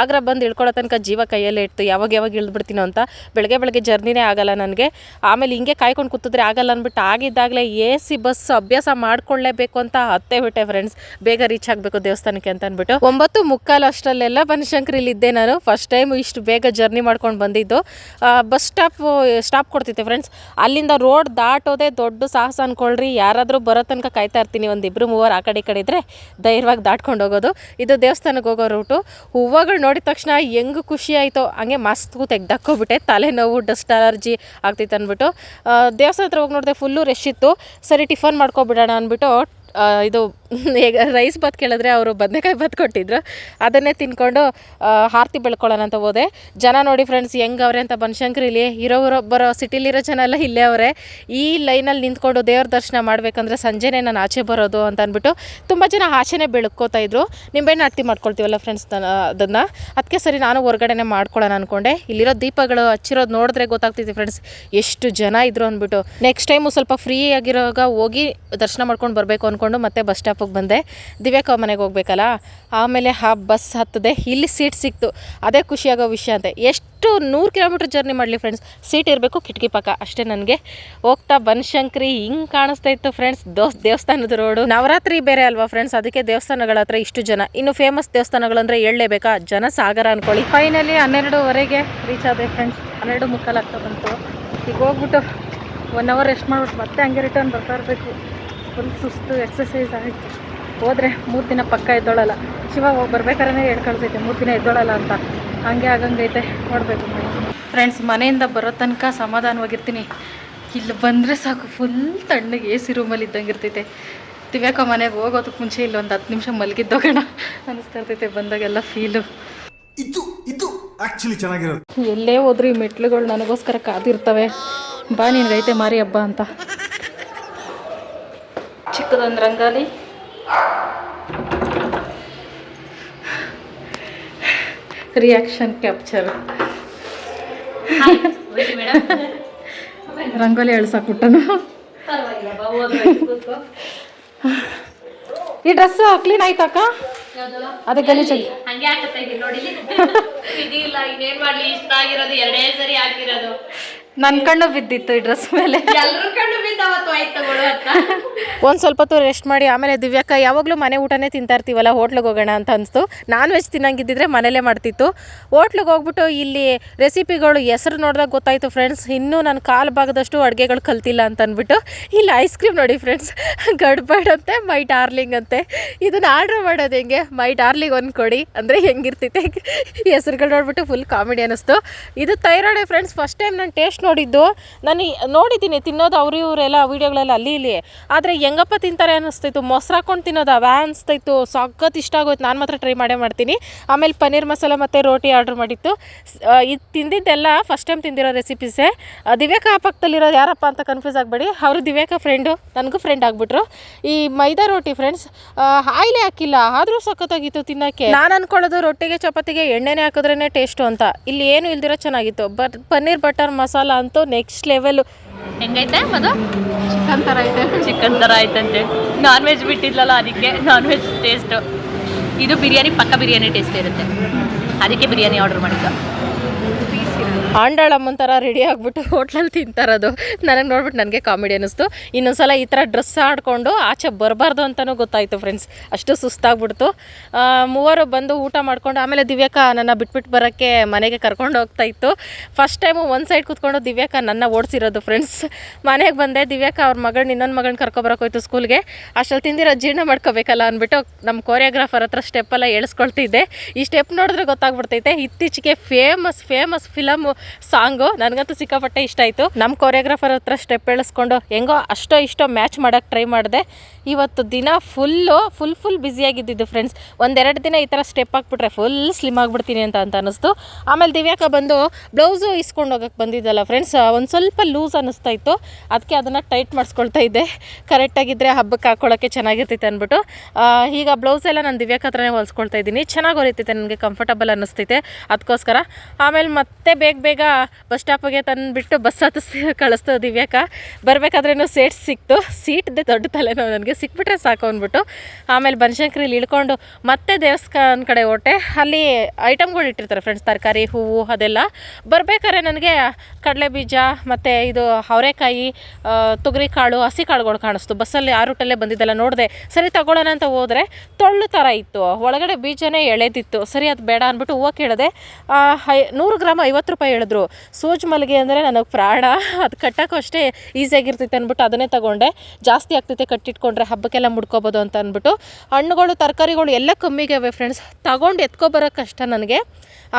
Speaker 1: ಆಗ್ರ ಬಂದು ಇಳ್ಕೊಳ್ಳೋ ತನಕ ಜೀವ ಕೈಯಲ್ಲೇ ಇಟ್ಟು ಯಾವಾಗ ಯಾವಾಗ ಇಳಿದ್ಬಿಡ್ತೀನೋ ಅಂತ ಬೆಳಗ್ಗೆ ಬೆಳಗ್ಗೆ ಜರ್ನಿನೇ ಆಗಲ್ಲ ನನಗೆ. ಆಮೇಲೆ ಹಿಂಗೆ ಕಾಯ್ಕೊಂಡು ಕೂತಿದ್ರೆ ಆಗಲ್ಲ ಅಂದ್ಬಿಟ್ಟು, ಆಗಿದ್ದಾಗಲೇ ಎ ಸಿ ಬಸ್ ಅಭ್ಯಾಸ ಮಾಡ್ಕೊಳ್ಳೇಬೇಕು ಅಂತ ಹತ್ತೇ ಬಿಟ್ಟೆ ಫ್ರೆಂಡ್ಸ್ ಬೇಗ ರೀಚ್ ಆಗಬೇಕು ದೇವಸ್ಥಾನಕ್ಕೆ ಅಂತ ಅಂದ್ಬಿಟ್ಟು. ಒಂಬತ್ತು ಮುಕ್ಕಾಲು ಅಷ್ಟರಲ್ಲೆಲ್ಲ ಬನಶಂಕರಿಲಿ ಇದ್ದೆ ನಾನು. ಫಸ್ಟ್ ಟೈಮ್ ಇಷ್ಟು ಬೇಗ ಜರ್ನಿ ಮಾಡ್ಕೊಂಡು ಬಂದಿದ್ದು. ಬಸ್ ಸ್ಟಾಪ್ ಸ್ಟಾಪ್ ಕೊಡ್ತಿದ್ದೆ ಫ್ರೆಂಡ್ಸ್ ಅಲ್ಲಿಂದ ರೋಡ್ ದಾಟೋದೇ ದೊಡ್ಡ ಸಾಹಸ ಅನ್ಕೊಳ್ರಿ. ಯಾರಾದರೂ ಬರೋ ತನಕ ಕಾಯ್ತಾ ಇರ್ತೀನಿ. ಒಂದು ಇಬ್ಬರು ಮೂವರು ಆ ಕಡೆ ಈ ಕಡೆ ಇದ್ದರೆ ಧೈರ್ಯವಾಗಿ ದಾಟ್ಕೊಂಡು ಹೋಗೋದು. ಇದು ದೇವಸ್ಥಾನಕ್ಕೆ ಹೋಗೋ ರೂಟು ಹೂವುಗಳು ನೋಡಿದ ತಕ್ಷಣ ಹೆಂಗೆ ಖುಷಿ ಆಯಿತು, ಹಂಗೆ ಮಸ್ತ್ಗೂ ತೆಗ್ದಾಕೋಬಿಟ್ಟೆ ತಲೆನೋವು ಡಸ್ಟ್ ಅಲರ್ಜಿ ಆಗ್ತಿತ್ತು ಅಂದ್ಬಿಟ್ಟು. ದೇವಸ್ಥಾನ ಹತ್ರ ಹೋಗಿ ನೋಡಿದೆ ಫುಲ್ಲು ರಶ್ ಇತ್ತು. ಸರಿ, ಟಿಫನ್ ಮಾಡ್ಕೊಬಿಡೋಣ ಅಂದ್ಬಿಟ್ಟು ಇದು ಈಗ ರೈಸ್ ಬಾತ್ ಕೇಳಿದ್ರೆ ಅವರು ಬದನೆಕಾಯಿ ಬಾತ್ ಕೊಟ್ಟಿದ್ರು. ಅದನ್ನೇ ತಿನ್ಕೊಂಡು ಆರತಿ ಬೆಳ್ಕೊಳ್ಳೋಣ ಅಂತ ಹೋದೆ. ಜನ ನೋಡಿ ಫ್ರೆಂಡ್ಸ್ ಹೆಂಗವ್ರೆ ಅಂತ ಬನಶಂಕರಿಲಿ ಇರೋರು ಬರೋ ಸಿಟಿಲಿರೋ ಜನ ಎಲ್ಲ ಇಲ್ಲೇ ಅವರೇ. ಈ ಲೈನಲ್ಲಿ ನಿಂತ್ಕೊಂಡು ದೇವ್ರ ದರ್ಶನ ಮಾಡಬೇಕಂದ್ರೆ ಸಂಜೆನೇ ನಾನು ಆಚೆ ಬರೋದು ಅಂತ ಅಂದ್ಬಿಟ್ಟು ತುಂಬ ಜನ ಆಚೆನೇ ಬೆಳ್ಕೋತಾ ಇದ್ರು. ನಿಂಬೆಹಣ್ಣು ಆರತಿ ಮಾಡ್ಕೊಳ್ತೀವಲ್ಲ ಫ್ರೆಂಡ್ಸ್ ಅದನ್ನು? ಅದಕ್ಕೆ ಸರಿ ನಾನು ಹೊರಗಡೆನೆ ಮಾಡ್ಕೊಳ್ಳೋಣ ಅಂದ್ಕೊಂಡೆ ಇಲ್ಲಿರೋ ದೀಪಗಳು ಹಚ್ಚಿರೋದು ನೋಡಿದ್ರೆ ಗೊತ್ತಾಗ್ತಿದೆ ಫ್ರೆಂಡ್ಸ್ ಎಷ್ಟು ಜನ ಇದ್ರು ಅಂದ್ಬಿಟ್ಟು. ನೆಕ್ಸ್ಟ್ ಟೈಮು ಸ್ವಲ್ಪ ಫ್ರೀ ಆಗಿರೋವಾಗ ಹೋಗಿ ದರ್ಶನ ಮಾಡ್ಕೊಂಡು ಬರಬೇಕು ಅಂದ್ಕೊಂಡು ಮತ್ತೆ ಬಸ್ ಸ್ಟಾಪಿಗೆ ಬಂದೆ. ದಿವ್ಯಾಕ ಮನೆಗೆ ಹೋಗ್ಬೇಕಲ್ಲ? ಆಮೇಲೆ ಆ ಬಸ್ ಹತ್ತದೆ. ಇಲ್ಲಿ ಸೀಟ್ ಸಿಕ್ತು. ಅದೇ ಖುಷಿಯಾಗೋ ವಿಷಯ ಅಂತೆ. ಎಷ್ಟು ನೂರು ಕಿಲೋಮೀಟ್ರ್ ಜರ್ನಿ ಮಾಡಲಿ ಫ್ರೆಂಡ್ಸ್ ಸೀಟ್ ಇರಬೇಕು, ಕಿಟಕಿ ಪಕ್ಕ. ಅಷ್ಟೇ ನನಗೆ. ಹೋಗ್ತಾ ಬನಶಂಕರಿ, ಹಿಂಗೆ ಕಾಣಿಸ್ತಾ ಇತ್ತು ಫ್ರೆಂಡ್ಸ್ ದೋಸ್ ದೇವಸ್ಥಾನದ ರೋಡು ನವರಾತ್ರಿ ಬೇರೆ ಅಲ್ವಾ ಫ್ರೆಂಡ್ಸ್ ಅದಕ್ಕೆ ದೇವಸ್ಥಾನಗಳ ಹತ್ರ ಇಷ್ಟು ಜನ. ಇನ್ನು ಫೇಮಸ್ ದೇವಸ್ಥಾನಗಳಂದರೆ ಹೇಳಲೇಬೇಕಾ? ಜನ ಸಾಗರ ಅಂದ್ಕೊಳ್ಳಿ ಫೈನಲಿ ಹನ್ನೆರಡುವರೆಗೆ ರೀಚ್ ಆದೆ ಫ್ರೆಂಡ್ಸ್ ಹನ್ನೆರಡು ಮುಕ್ಕಾಲು ಆಗ್ತಾ ಬಂತು. ಈಗ ಹೋಗ್ಬಿಟ್ಟು ಒನ್ ಅವರ್ ರೆಸ್ಟ್ ಮಾಡ್ಬಿಟ್ಟು ಮತ್ತೆ ಹಂಗೆ ರಿಟರ್ನ್ ಬರ್ತಾ ಇರಬೇಕು. ಫುಲ್ ಸುಸ್ತು ಎಕ್ಸಸೈಸ್ ಆಯಿತು ಹೋದರೆ ಮೂರು ದಿನ ಪಕ್ಕ ಎದ್ದೋಳಲ್ಲ. ಶಿವ ಹೋಗಿ ಬರ್ಬೇಕಾದ್ರೆ ಹೇಳಿ ಕಳ್ಸೈತೆ ಮೂರು ದಿನ ಎದ್ದೋಳಲ್ಲ ಅಂತ. ಹಂಗೆ ಆಗಂಗೈತೆ ನೋಡಬೇಕು ಫ್ರೆಂಡ್ಸ್ ಮನೆಯಿಂದ ಬರೋ ತನಕ ಸಮಾಧಾನವಾಗಿರ್ತೀನಿ. ಇಲ್ಲಿ ಬಂದರೆ ಸಾಕು ಫುಲ್ ತಣ್ಣಗೆ ಎ ಸಿ ರೂಮಲ್ಲಿ ಇದ್ದಂಗೆ ಇರ್ತೈತೆ. ತಿವ್ಯಾಕ ಮನೆಗೆ ಹೋಗೋದಕ್ಕೆ ಮುಂಚೆ ಇಲ್ಲಿ ಒಂದು ಹತ್ತು ನಿಮಿಷ ಮಲಗಿದ್ದೋಗೋಣ ಅನಿಸ್ತಾ ಇರ್ತೈತೆ ಬಂದಾಗೆಲ್ಲ ಫೀಲು
Speaker 5: ಇದು ಇದು ಆಕ್ಚುಲಿ ಚೆನ್ನಾಗಿರೋದು.
Speaker 1: ಎಲ್ಲೇ ಹೋದ್ರೂ ಈ ಮೆಟ್ಲುಗಳು ನನಗೋಸ್ಕರ ಕಾದಿರ್ತವೆ. ಬಾ ನಿನಗೈತೆ ಮಾರಿ ಹಬ್ಬ ಅಂತ. ಚಿಕ್ಕದೊಂದು ರಂಗಾಲಿ ರಿಯಾಕ್ಷನ್ ಕ್ಯಾಪ್ಚರ್ ರಂಗೋಲಿ ಎಳ್ಸಾಕ್ಬಿಟ್ಟನು. ಈ ಡ್ರೆಸ್ ಕ್ಲೀನ್ ಆಯ್ತಾ ಅದೇ ಗಲೀಜಾಗಿ
Speaker 6: ಹಂಗೆ ಇದೀನಿ ನೋಡಿ. ಇಲ್ಲ ಇನ್ನೇನ್ ಮಾಡ್ಲಿ? ಇಷ್ಟ ಆಗಿರೋದು ಎರಡೇ ಸರಿ ಹಾಕಿರೋದು.
Speaker 1: ನನ್ನ ಕಣ್ಣು ಬಿದ್ದಿತ್ತು ಈ ಡ್ರೆಸ್ ಮೇಲೆ. ಒಂದ್ ಸ್ವಲ್ಪ ಹೊತ್ತು ರೆಸ್ಟ್ ಮಾಡಿ ಆಮೇಲೆ ದಿವ್ಯಾಕ ಯಾವಾಗಲೂ ಮನೆ ಊಟನೇ ತಿಂತಾ ಇರ್ತೀವಲ್ಲ ಹೋಟ್ಲಿಗೆ ಹೋಗೋಣ ಅಂತ ಅನಿಸ್ತು. ನಾನ್ ವೆಜ್ ತಿನ್ನಂಗಿದ್ದಿದ್ರೆ ಮನೇಲೇ ಮಾಡ್ತಿತ್ತು. ಹೋಟ್ಲಿಗೆ ಹೋಗ್ಬಿಟ್ಟು ಇಲ್ಲಿ ರೆಸಿಪಿಗಳು ಹೆಸರು ನೋಡಿದಾಗ ಗೊತ್ತಾಯಿತು ಫ್ರೆಂಡ್ಸ್ ಇನ್ನೂ ನಾನು ಕಾಲು ಭಾಗದಷ್ಟು ಅಡುಗೆಗಳು ಕಲ್ತಿಲ್ಲ ಅಂತ ಅಂದ್ಬಿಟ್ಟು ಇಲ್ಲಿ ಐಸ್ ಕ್ರೀಮ್ ನೋಡಿ ಫ್ರೆಂಡ್ಸ್ ಗಡ್ಬಡ್ ಅಂತೆ ಮೈ ಡಾರ್ಲಿಂಗ್ ಅಂತೆ. ಇದನ್ನು ಆರ್ಡ್ರ್ ಮಾಡೋದು ಹೆಂಗೆ? ಮೈ ಡಾರ್ಲಿಂಗ್ ಒಂದು ಕೊಡಿ. ಅಂದರೆ ಹೆಂಗಿರ್ತೈತೆ? ಹೆಸರುಗಳು ನೋಡ್ಬಿಟ್ಟು ಫುಲ್ ಕಾಮಿಡಿ ಅನ್ನಿಸ್ತು ಇದು ತೈರಾಯ್ಡ್ ಫ್ರೆಂಡ್ಸ್ ಫಸ್ಟ್ ಟೈಮ್ ನಾನು ಟೇಸ್ಟ್ ನೋಡಿದ್ದು. ನಾನು ನೋಡಿದ್ದೀನಿ, ತಿನ್ನೋದು ಅವ್ರ ಇವರೆಲ್ಲ ವೀಡಿಯೋಗಳೆಲ್ಲ ಅಲ್ಲಿ ಇಲ್ಲಿ. ಆದರೆ ಹೆಂಗಪ್ಪ ತಿಂತಾರೆ ಅನ್ನಿಸ್ತಿತ್ತು ಮೊಸರು ಹಾಕೊಂಡು ತಿನ್ನೋದು ಅವೇ ಅನಿಸ್ತಾಯಿತ್ತು ಸಖತ್ ಇಷ್ಟ ಆಗೋಯ್ತು, ನಾನು ಮಾತ್ರ ಟ್ರೈ ಮಾಡೇ ಮಾಡ್ತೀನಿ. ಆಮೇಲೆ ಪನ್ನೀರ್ ಮಸಾಲ ಮತ್ತು ರೋಟಿ ಆರ್ಡ್ರ್ ಮಾಡಿತ್ತು ಇದು ತಿಂದಿದ್ದೆಲ್ಲ ಫಸ್ಟ್ ಟೈಮ್ ತಿಂದಿರೋ ರೆಸಿಪೀಸೇ ದಿವ್ಯಾಕ ಆ ಪಕ್ಕದಲ್ಲಿರೋದು ಯಾರಪ್ಪ ಅಂತ ಕನ್ಫ್ಯೂಸ್ ಆಗಬೇಡಿ. ಅವರು ದಿವ್ಯಾಕ ಫ್ರೆಂಡು ನನಗೂ ಫ್ರೆಂಡ್ ಆಗಿಬಿಟ್ರು. ಈ ಮೈದಾ ರೋಟಿ ಫ್ರೆಂಡ್ಸ್ ಆಯಿಲೇ ಹಾಕಿಲ್ಲ, ಆದರೂ ಸಖತ್ತಾಗಿತ್ತು ತಿನ್ನೋಕ್ಕೆ. ನಾನು ಅಂದ್ಕೊಳ್ಳೋದು ರೊಟ್ಟಿಗೆ, ಚಪಾತಿಗೆ ಎಣ್ಣೆನೇ ಹಾಕಿದ್ರೇ ಟೇಸ್ಟು ಅಂತ. ಇಲ್ಲಿ ಏನು ಇಲ್ದಿರೋ ಚೆನ್ನಾಗಿತ್ತು. ಬಟ್ ಪನ್ನೀರ್ ಬಟರ್ ಮಸಾಲ ಅಂತೂ ನೆಕ್ಸ್ಟ್ ಲೆವೆಲು
Speaker 6: ಹೆಂಗೈತೆ ಮದು ಚಿಕನ್ ಥರ ಐತೆ. ಚಿಕನ್ ಥರ ಆಯ್ತಂತೆ ನಾನ್ ವೆಜ್ ಬಿಟ್ಟಿದ್ಲಲ್ಲ, ಅದಕ್ಕೆ ನಾನ್ ವೆಜ್ ಟೇಸ್ಟು ಇದು ಬಿರಿಯಾನಿ, ಪಕ್ಕ ಬಿರಿಯಾನಿ ಟೇಸ್ಟ್ ಇರುತ್ತೆ. ಅದಕ್ಕೆ ಬಿರಿಯಾನಿ ಆರ್ಡರ್ ಮಾಡಿದ್ದು.
Speaker 1: ಆಂಡಾಳಮ್ಮನ ಥರ ರೆಡಿ ಆಗಿಬಿಟ್ಟು ಹೋಟ್ಲಲ್ಲಿ ತಿಂತಾರದು. ನನಗೆ ನೋಡ್ಬಿಟ್ಟು ನನಗೆ ಕಾಮಿಡಿ ಅನ್ನಿಸ್ತು ಇನ್ನೊಂದ್ಸಲ ಈ ಥರ ಡ್ರೆಸ್ ಆಡಿಕೊಂಡು ಆಚೆ ಬರಬಾರ್ದು ಅಂತಲೂ ಗೊತ್ತಾಯಿತು ಫ್ರೆಂಡ್ಸ್ ಅಷ್ಟು ಸುಸ್ತಾಗ್ಬಿಡ್ತು. ಮೂವರು ಬಂದು ಊಟ ಮಾಡ್ಕೊಂಡು ಆಮೇಲೆ ದಿವ್ಯಾಕ ನನ್ನ ಬಿಟ್ಬಿಟ್ಟು ಬರೋಕ್ಕೆ ಮನೆಗೆ ಕರ್ಕೊಂಡು ಹೋಗ್ತಾ ಇತ್ತು. ಫಸ್ಟ್ ಟೈಮು ಒಂದು ಸೈಡ್ ಕೂತ್ಕೊಂಡು ದಿವ್ಯಾಕ ನನ್ನ ಓಡಿಸಿರೋದು ಫ್ರೆಂಡ್ಸ್ ಮನೆಗೆ ಬಂದೆ ದಿವ್ಯಾಕ ಅವ್ರ ಮಗಳನ್ನ ಇನ್ನೊಂದು ಮಗಳನ್ನ ಕರ್ಕೊಬರೋಕೋಯ್ತು ಸ್ಕೂಲ್ಗೆ ಅಷ್ಟಲ್ಲಿ ತಿಂದಿರೋ ಜೀರ್ಣ ಮಾಡ್ಕೋಬೇಕಲ್ಲ ಅಂದ್ಬಿಟ್ಟು ನಮ್ಮ ಕೋರಿಯೋಗ್ರಾಫರ್ ಹತ್ರ ಸ್ಟೆಪ್ಪೆಲ್ಲ ಎಳಿಸ್ಕೊಳ್ತಿದ್ದೆ. ಈ ಸ್ಟೆಪ್ ನೋಡಿದ್ರೆ ಗೊತ್ತಾಗ್ಬಿಡ್ತೈತೆ, ಇತ್ತೀಚೆಗೆ ಫೇಮಸ್ ಫೇಮಸ್ ಫಿಲಮ್ ಸಾಂಗು. ನನಗಂತೂ ಸಿಕ್ಕಾಪಟ್ಟೆ ಇಷ್ಟ ಆಯಿತು. ನಮ್ಮ ಕೊರಿಯೋಗ್ರಾಫರ್ ಹತ್ರ ಸ್ಟೆಪ್ ಎಳಿಸ್ಕೊಂಡು ಹೆಂಗೋ ಅಷ್ಟೋ ಇಷ್ಟೋ ಮ್ಯಾಚ್ ಮಾಡೋಕ್ಕೆ ಟ್ರೈ ಮಾಡಿದೆ. ಇವತ್ತು ದಿನ ಫುಲ್ಲು ಫುಲ್ ಫುಲ್ ಬ್ಯುಸಿಯಾಗಿದ್ದಿದ್ದು ಫ್ರೆಂಡ್ಸ್ ಒಂದೆರಡು ದಿನ ಈ ಥರ ಸ್ಟೆಪ್ ಹಾಕ್ಬಿಟ್ರೆ ಫುಲ್ ಸ್ಲಿಮ್ ಆಗಿಬಿಡ್ತೀನಿ ಅಂತ ಅಂತ ಅನ್ನಿಸ್ತು. ಆಮೇಲೆ ದಿವ್ಯಾಕ ಬಂದು ಬ್ಲೌಸು ಇಸ್ಕೊಂಡು ಹೋಗೋಕೆ ಬಂದಿದ್ದಲ್ಲ ಫ್ರೆಂಡ್ಸ್ ಒಂದು ಸ್ವಲ್ಪ ಲೂಸ್ ಅನ್ನಿಸ್ತಾ ಇತ್ತು. ಅದಕ್ಕೆ ಅದನ್ನು ಟೈಟ್ ಮಾಡಿಸ್ಕೊಳ್ತಾ ಇದ್ದೆ. ಕರೆಕ್ಟಾಗಿದ್ದರೆ ಹಬ್ಬಕ್ಕೆ ಹಾಕ್ಕೊಳ್ಳೋಕ್ಕೆ ಚೆನ್ನಾಗಿರ್ತೈತೆ ಅಂದ್ಬಿಟ್ಟು ಈಗ ಬ್ಲೌಸ್ ಎಲ್ಲ ನಾನು ದಿವ್ಯಾಕ ಹತ್ರನೇ ಹೊಲ್ಸ್ಕೊಳ್ತಾ ಇದ್ದೀನಿ. ಚೆನ್ನಾಗಿ ಹೊಲಿತೈತೆ, ನನಗೆ ಕಂಫರ್ಟಬಲ್ ಅನ್ನಿಸ್ತೈತೆ. ಅದಕ್ಕೋಸ್ಕರ ಆಮೇಲೆ ಮತ್ತೆ ಬೇಗ ಬೇಗ ಬಸ್ ಸ್ಟಾಪಿಗೆ ತಂದುಬಿಟ್ಟು ಬಸ್ ಹತ್ತು ಕಳಿಸ್ತು ದಿವ್ಯಾಕ ಬರಬೇಕಾದ್ರೇನು ಸೀಟ್ ಸಿಕ್ತು. ಸೀಟ್ದೆ ದೊಡ್ಡ ತಲೆನೋವು ನನಗೆ. ಸಿಕ್ಬಿಟ್ರೆ ಸಾಕು ಅಂದ್ಬಿಟ್ಟು. ಆಮೇಲೆ ಬನಶಂಕರಿಲಿ ಇಳ್ಕೊಂಡು ಮತ್ತೆ ದೇವಸ್ಥಾನ ಕಡೆ ಹೊಟ್ಟೆ ಅಲ್ಲಿ ಐಟಮ್ಗಳು ಇಟ್ಟಿರ್ತಾರೆ ಫ್ರೆಂಡ್ಸ್ ತರಕಾರಿ, ಹೂವು ಅದೆಲ್ಲ. ಬರಬೇಕಾದ್ರೆ ನನಗೆ ಕಡಲೆ ಬೀಜ ಮತ್ತು ಇದು ಅವರೆಕಾಯಿ ತೊಗರಿ ಕಾಳು ಹಸಿ ಕಾಳುಗಳು ಕಾಣಿಸ್ತು ಬಸ್ಸಲ್ಲಿ ಆ ರೂಟಲ್ಲೇ ಬಂದಿದ್ದೆಲ್ಲ ನೋಡಿದೆ. ಸರಿ ತಗೊಳ್ಳೋಣ ಅಂತ ಹೋದರೆ ತೊಳ್ಳು ಥರ ಇತ್ತು. ಒಳಗಡೆ ಬೀಜನೇ ಎಳೆದಿತ್ತು. ಸರಿ, ಅದು ಬೇಡ ಅಂದ್ಬಿಟ್ಟು ಹೂವು ಕೇಳಿದೆ ನೂರು ಗ್ರಾಮ್ ಐವತ್ತು ರೂಪಾಯಿ ಹೇಳಿದ್ರು. ಸೂಜ್ ಮಲ್ಲಿಗೆ ಅಂದರೆ ನನಗೆ ಪ್ರಾಣ. ಅದು ಕಟ್ಟೋಕ್ಕೂ ಅಷ್ಟೇ ಈಸಿಯಾಗಿರ್ತೈತೆ ಅಂದ್ಬಿಟ್ಟು ಅದನ್ನೇ ತಗೊಂಡೆ. ಜಾಸ್ತಿ ಆಗ್ತೈತೆ ಕಟ್ಟಿಟ್ಕೊಂಡ್ರೆ ಹಬ್ಬಕ್ಕೆಲ್ಲ ಮುಡ್ಕೋಬೋದು ಅಂತ ಅಂದ್ಬಿಟ್ಟು ಹಣ್ಣುಗಳು, ತರಕಾರಿಗಳು ಎಲ್ಲ ಕಮ್ಮಿಗೆ ಅವೆ ಫ್ರೆಂಡ್ಸ್ ತಗೊಂಡು ಎತ್ಕೊಬರೋ ಕಷ್ಟ ನನಗೆ.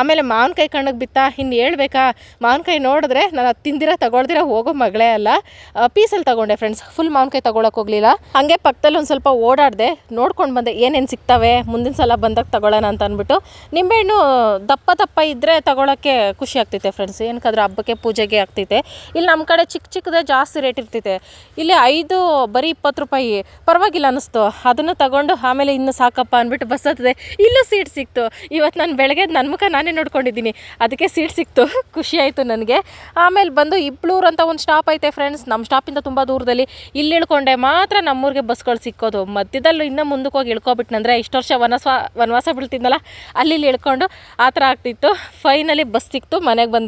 Speaker 1: ಆಮೇಲೆ ಮಾವಿನಕಾಯಿ ಕಣ್ಣಿಗೆ ಬಿತ್ತಾ ಇನ್ನು ಹೇಳ್ಬೇಕಾ? ಮಾವಿನಕಾಯಿ ನೋಡಿದ್ರೆ ನಾನು ಅದು ತಿಂದಿರ, ತಗೊಳ್ದಿರ ಹೋಗೋ ಮಗಳೇ ಅಲ್ಲ. ಪೀಸಲ್ಲಿ ತಗೊಂಡೆ ಫ್ರೆಂಡ್ಸ್ ಫುಲ್ ಮಾವಿನಕಾಯಿ ತಗೊಳಕ್ಕೆ ಹೋಗಲಿಲ್ಲ. ಹಾಗೆ ಪಕ್ಕದಲ್ಲಿ ಒಂದು ಸ್ವಲ್ಪ ಓಡಾಡಿದೆ. ನೋಡ್ಕೊಂಡು ಬಂದೆ, ಏನೇನು ಸಿಗ್ತವೆ? ಮುಂದಿನ ಸಲ ಬಂದಾಗ ತಗೊಳ್ಳೋಣ ಅಂತ ಅಂದ್ಬಿಟ್ಟು ನಿಂಬೆಹಣ್ಣು ದಪ್ಪ ದಪ್ಪ ಇದ್ದರೆ ತಗೊಳ್ಳೋಕ್ಕೆ ಖುಷಿ ಆಗ್ತೈತೆ. ಫ್ರೆಂಡ್ಸ್ ಏನಕ್ಕಾದ್ರೆ ಹಬ್ಬಕ್ಕೆ ಪೂಜೆಗೆ ಆಗ್ತೈತೆ ಇಲ್ಲಿ ನಮ್ಮ ಕಡೆ ಚಿಕ್ಕ ಚಿಕ್ಕದೇ ಜಾಸ್ತಿ ರೇಟ್ ಇರ್ತೈತೆ ಇಲ್ಲಿ ಐದು, ಬರೀ ಇಪ್ಪತ್ತು ರೂಪಾಯಿ. ಪರವಾಗಿಲ್ಲ ಅನ್ನಿಸ್ತು. ಅದನ್ನು ತಗೊಂಡು ಆಮೇಲೆ ಇನ್ನು ಸಾಕಪ್ಪ ಅಂದ್ಬಿಟ್ಟು ಬಸ್ ಹತ್ತದೆ ಇಲ್ಲೂ ಸೀಟ್ ಸಿಕ್ತು. ಇವತ್ತು ನಾನು ಬೆಳಗ್ಗೆ ನನ್ನ ಮುಖ ನಾನೇ ನೋಡ್ಕೊಂಡಿದ್ದೀನಿ. ಅದಕ್ಕೆ ಸೀಟ್ ಸಿಕ್ತು. ಖುಷಿ ಆಯಿತು ನನಗೆ. ಆಮೇಲೆ ಬಂದು ಇಬ್ಳೂರು ಅಂತ ಒಂದು ಸ್ಟಾಪ್ ಐತೆ ಫ್ರೆಂಡ್ಸ್ ನಮ್ಮ ಸ್ಟಾಪಿಂದ ತುಂಬ ದೂರದಲ್ಲಿ. ಇಲ್ಲಿ ಇಳ್ಕೊಂಡೆ ಮಾತ್ರ ನಮ್ಮೂರಿಗೆ ಬಸ್ಗಳು ಸಿಕ್ಕೋದು. ಮಧ್ಯದಲ್ಲೂ ಇನ್ನೂ ಮುಂದಕ್ಕೆ ಹೋಗಿ ಇಳ್ಕೊಬಿಟ್ನಂದ್ರೆ ಇಷ್ಟು ವರ್ಷ ವನಸ್ವ, ವನವಾಸ ಬೀಳ್ತಿದ್ನಲ್ಲ ಅಲ್ಲಿ ಇಳ್ಕೊಂಡು ಆ ಥರ ಆಗ್ತಿತ್ತು. ಫೈನಲಿ ಬಸ್ ಸಿಕ್ತು, ಮನೆಗೆ ಬಂದೆ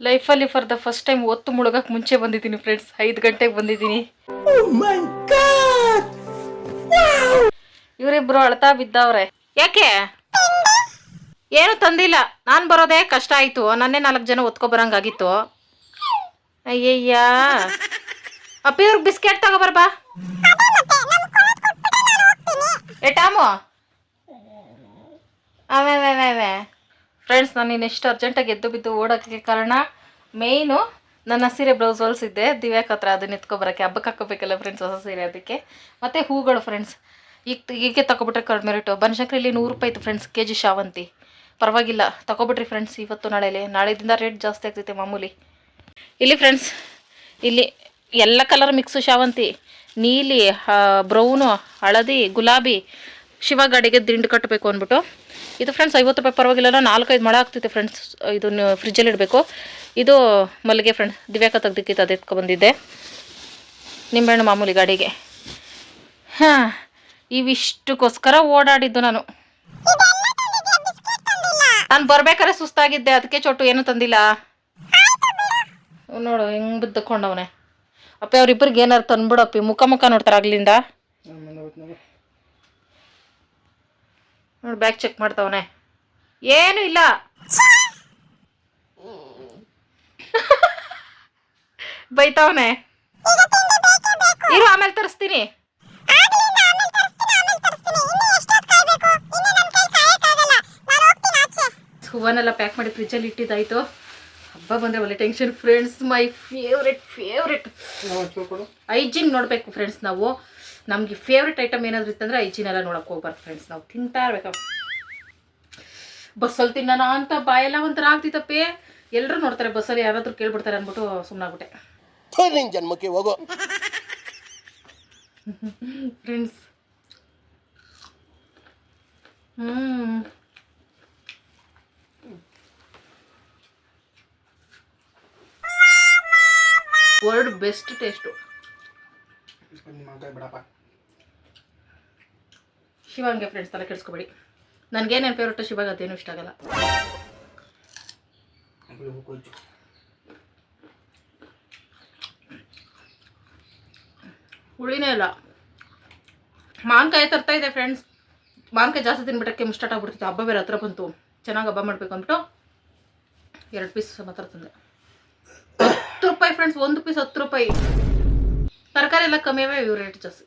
Speaker 1: ಲೈಫಲ್ಲಿ ಫಾರ್ ದ ಫಸ್ಟ್ ಟೈಮ್ ಒತ್ತು ಮುಳುಗಕ್ಕೆ ಮುಂಚೆ ಬಂದಿದ್ದೀನಿ ಫ್ರೆಂಡ್ಸ್ ಐದು ಗಂಟೆಗೆ ಬಂದಿದ್ದೀನಿ. ಇವರಿಬ್ರು ಅಳ್ತಾ ಬಿದ್ದವ್ರೆ. ಯಾಕೆ? ಏನು ತಂದಿಲ್ಲ. ನಾನು ಬರೋದೇ ಕಷ್ಟ ಆಯಿತು. ನನ್ನೇ ನಾಲ್ಕು ಜನ ಒತ್ಕೊ ಬರಂಗಾಗಿತ್ತು. ಅಯ್ಯಯ್ಯ. ಅಪ್ಪಿ ಇವ್ರಿಗೆ ಬಿಸ್ಕೆಟ್ ತಗೋಬರ್ಬಾ ಏ ಟಾಮು. ಅವೇ. ಫ್ರೆಂಡ್ಸ್ ನಾನು ಇನ್ನು ಎಷ್ಟು ಅರ್ಜೆಂಟಾಗಿ ಎದ್ದು ಬಿದ್ದು ಓಡೋಕ್ಕೆ ಕಾರಣ ಮೇಯ್ನು ನನ್ನ ಸೀರೆ ಬ್ಲೌಸ್ ಹೊಲಿಸಿದ್ದೆ. ದಿವ್ಯಾಕ್ ಹತ್ರ ಅದನ್ನ ಎತ್ಕೊಬರೋಕ್ಕೆ ಹಬ್ಬಕ್ಕೆ ಹಾಕೋಬೇಕಲ್ಲ ಫ್ರೆಂಡ್ಸ್ ಹೊಸ ಸೀರೆ ಅದಕ್ಕೆ. ಮತ್ತು ಹೂಗಳು ಫ್ರೆಂಡ್ಸ್ ಈಗ ಈಗೇ ತಗೊಬಿಟ್ರೆ ಕಡಿಮೆ ರೇಟು ಇಲ್ಲಿ ನೂರು ರೂಪಾಯಿ ಇತ್ತು ಫ್ರೆಂಡ್ಸ್ ಕೆ ಜಿ ಶಾವಂತಿ. ಪರವಾಗಿಲ್ಲ, ತಗೊಬಿಟ್ರಿ ಫ್ರೆಂಡ್ಸ್ ಇವತ್ತು ನಾಳೆಲಿ. ನಾಳೆದಿಂದ ರೇಟ್ ಜಾಸ್ತಿ ಆಗ್ತೈತೆ ಮಾಮೂಲಿ. ಇಲ್ಲಿ ಫ್ರೆಂಡ್ಸ್ ಇಲ್ಲಿ ಎಲ್ಲ ಕಲರ್ ಮಿಕ್ಸು ಶಾವಂತಿ. ನೀಲಿ ಬ್ರೌನು ಹಳದಿ, ಗುಲಾಬಿ ಶಿವ ಗಾಡಿಗೆ ದಿಂಡು ಕಟ್ಟಬೇಕು ಅಂದ್ಬಿಟ್ಟು. ಇದು ಫ್ರೆಂಡ್ಸ್ ಐವತ್ತು ರೂಪಾಯಿ ಪರವಾಗಿಲ್ಲ ನಾಲ್ಕೈದು ಮಳೆ ಆಗ್ತಿತ್ತು ಫ್ರೆಂಡ್ಸ್ ಇದು ಫ್ರಿಜ್ಜಲ್ಲಿ ಇಡಬೇಕು. ಇದು ಮಲ್ಲಿಗೆ ಫ್ರೆಂಡ್ಸ್ ದಿವ್ಯಾಕ ತೆಗ್ದಿಕ್ಕಿತ್ತು ಅದು ಎತ್ಕೊಬಂದಿದ್ದೆ ನಿಂಬೆಹಣ್ಣು ಮಾಮೂಲಿ ಗಾಡಿಗೆ. ಹಾಂ, ಇವಿಷ್ಟಕ್ಕೋಸ್ಕರ ಓಡಾಡಿದ್ದು ನಾನು. ನಾನು ಬರ್ಬೇಕಾದ್ರೆ ಸುಸ್ತಾಗಿದ್ದೆ, ಅದಕ್ಕೆ ಚೊಟ್ಟು ಏನು ತಂದಿಲ್ಲ. ನೋಡು, ಹೆಂಗ್ ಬಿದ್ದಕೊಂಡವನೆ. ಅಪ್ಪ, ಅವ್ರಿಬ್ರಿಗೆ ಏನಾರು ತಂದ್ಬಿಡಪ್ಪಿ ಮುಖ ಮುಖ ನೋಡ್ತಾರೆ ಆಗ್ಲಿಂದ. ನೋಡಿ ಬ್ಯಾಗ್ ಚೆಕ್ ಮಾಡ್ತಾವನೆ. ಏನು ಇಲ್ಲ. ಬೈತಾವನೆ. ಇರು ಆಮೇಲೆ ತರಿಸ್ತೀನಿ. ಹೂವನ್ನೆಲ್ಲ ಪ್ಯಾಕ್ ಮಾಡಿ ಫ್ರಿಜ್ಜಲ್ಲಿ ಇಟ್ಟಿದ್ದಾಯ್ತು. ಹಬ್ಬ ಬಂದರೆ ಒಳ್ಳೆ tension friends my favourite favourite hygiene ನೋಡಬೇಕು ಫ್ರೆಂಡ್ಸ್ ನಾವು. ನಮಗೆ ಫೇವ್ರೆಟ್ ಐಟಮ್ ಏನಾದರೂ ಇತ್ತಂದ್ರೆ ಐಚಿನೆಲ್ಲ ನೋಡೋಕೆ ನೋಡಕ್ಕೆ ಹೋಗ್ಬಾರ್ದು ಫ್ರೆಂಡ್ಸ್ ನಾವು ತಿಂತಾ ಇರ್ಬೇಕು. ಬಸ್ಸಲ್ಲಿ ತಿನ್ನೋಣ ಅಂತ ಬಾಯೆಲ್ಲ ಒಂಥರ ಆಗ್ತಿತ್ತಪ್ಪೇ ಎಲ್ಲರೂ ನೋಡ್ತಾರೆ ಬಸ್ಸಲ್ಲಿ ಯಾರಾದರೂ ಕೇಳ್ಬಿಡ್ತಾರೆ ಅಂದ್ಬಿಟ್ಟು ಸುಮ್ಮನಾಗ್ಬಿಟ್ಟೆ
Speaker 3: ನಿನ್ ಜನ್ಮಕ್ಕೆ ಹೋಗೋ.
Speaker 1: ಫ್ರೆಂಡ್ಸ್ ಹ್ಞೂ ವರ್ಲ್ಡ್ ಬೆಸ್ಟ್ ಟೇಸ್ಟು ಶಿವಂಗೆ ಫ್ರೆಂಡ್ಸ್ ತಲೆ ಕೆಡಿಸ್ಕೊಬೇಡಿ. ನನಗೇನೇನು ಫೇವ್ರೇಟು ಶಿವಾಗ ಅದೇನು ಇಷ್ಟ ಆಗಲ್ಲ. ಹುಳಿನೇ ಇಲ್ಲ. ಮಾವಿನಕಾಯಿ ತರ್ತಾ ಇದೆ ಫ್ರೆಂಡ್ಸ್ ಮಾವಿನಕಾಯಿ ಜಾಸ್ತಿ ತಿನ್ಬಿಟ್ಟಕ್ಕೆ ಸ್ಟಾರ್ಟ್ ಆಗ್ಬಿಡ್ತಿತ್ತು. ಹಬ್ಬ ಬೇರೆ ಹತ್ರ ಬಂತು. ಚೆನ್ನಾಗಿ ಹಬ್ಬ ಮಾಡಬೇಕು ಅಂದ್ಬಿಟ್ಟು ಎರಡು ಪೀಸ್ ಮಾತ್ರ ತಂದೆ. ಹತ್ತು ರೂಪಾಯಿ ಫ್ರೆಂಡ್ಸ್ ಒಂದು ಪೀಸ್ ಹತ್ತು ರೂಪಾಯಿ. ತರಕಾರಿ ಎಲ್ಲ ಕಮ್ಮಿ ಅವೇ ಇವು ರೇಟ್ ಜಾಸ್ತಿ.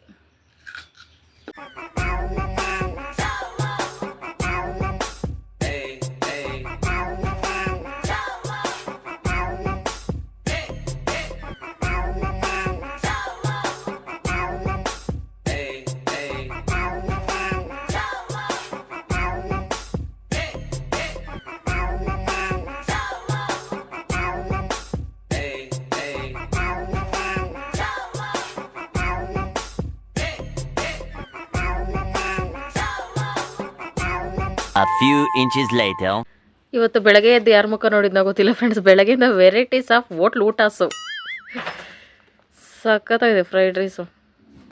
Speaker 2: A few inches later.
Speaker 1: ಇವತ್ತು ಬೆಳಗ್ಗೆ ಎದ್ದು ಯಾರ ಮುಖ ನೋಡಿದ್ನ ಗೊತ್ತಿಲ್ಲ ಫ್ರೆಂಡ್ಸ್ ಬೆಳಗ್ಗೆಯಿಂದ ವೆರೈಟೀಸ್ ಆಫ್ ಹೋಟ್ಲ್ ಊಟಸು ಸಖತ್ತಾಗಿದೆ ಫ್ರೈಡ್ ರೈಸು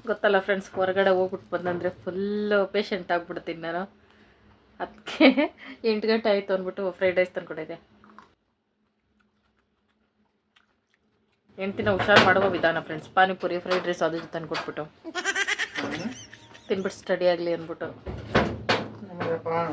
Speaker 1: ಗೊತ್ತಲ್ಲ ಫ್ರೆಂಡ್ಸ್ ಹೊರಗಡೆ ಹೋಗ್ಬಿಟ್ಟು ಬಂದಂದರೆ ಫುಲ್ಲು ಪೇಷಂಟ್ ಆಗ್ಬಿಡ್ತೀನಿ ನಾನು. ಅದಕ್ಕೆ ಎಂಟು ಗಂಟೆ ಆಯಿತು ಅಂದ್ಬಿಟ್ಟು ಫ್ರೈಡ್ ರೈಸ್ ತಂದ್ಕೊಂಡಿದೆ ಹೆಂಡ್ತಿನ ಹುಷಾರು ಮಾಡುವ ವಿಧಾನ ಫ್ರೆಂಡ್ಸ್ ಪಾನಿಪುರಿ ಫ್ರೈಡ್ ರೈಸ್ ಅದು ತಂದ್ಕೊಟ್ಬಿಟ್ಟು. ತಿನ್ಬಿಟ್ಟು ಸ್ಟಡಿ ಆಗಲಿ ಅಂದ್ಬಿಟ್ಟು.